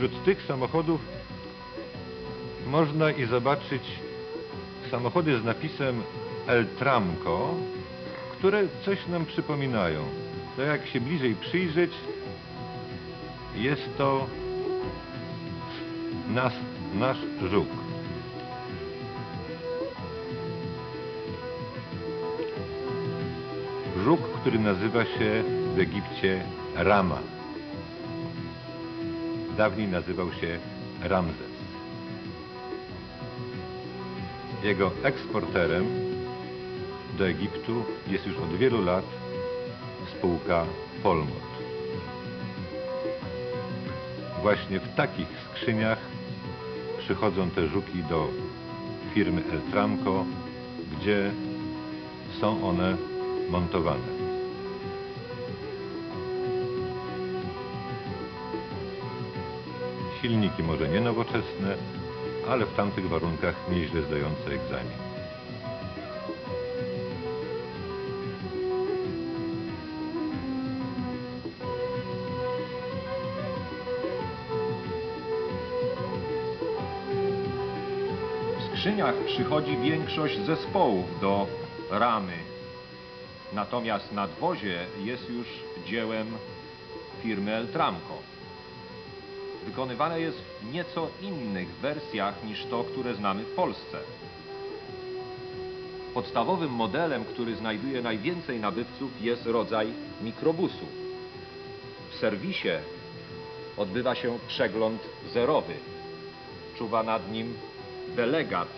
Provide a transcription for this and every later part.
Wśród tych samochodów można i zobaczyć samochody z napisem El Tramco, które coś nam przypominają. To jak się bliżej przyjrzeć, jest to nas, nasz żuk. Żuk, który nazywa się w Egipcie Rama. Dawniej nazywał się Ramzes. Jego eksporterem do Egiptu jest już od wielu lat spółka Polmot. Właśnie w takich skrzyniach przychodzą te żuki do firmy Eltramco, gdzie są one montowane. Silniki może nie nowoczesne, ale w tamtych warunkach nieźle zdające egzamin. W skrzyniach przychodzi większość zespołów do ramy. Natomiast nadwozie jest już dziełem firmy Eltramco. Wykonywane jest w nieco innych wersjach niż to, które znamy w Polsce. Podstawowym modelem, który znajduje najwięcej nabywców jest rodzaj mikrobusu. W serwisie odbywa się przegląd zerowy. Czuwa nad nim delegat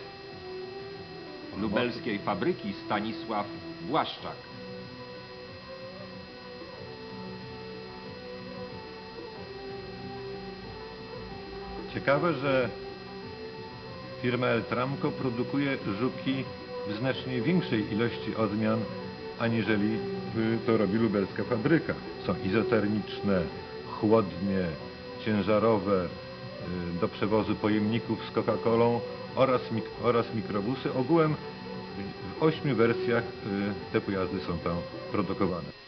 lubelskiej fabryki Stanisław Błaszczak. Ciekawe, że firma Eltramco produkuje żuki w znacznie większej ilości odmian, aniżeli to robi lubelska fabryka. Są izotermiczne, chłodnie, ciężarowe, y, do przewozu pojemników z Coca-Colą oraz, mik- oraz mikrobusy. Ogółem w ośmiu wersjach y, te pojazdy są tam produkowane.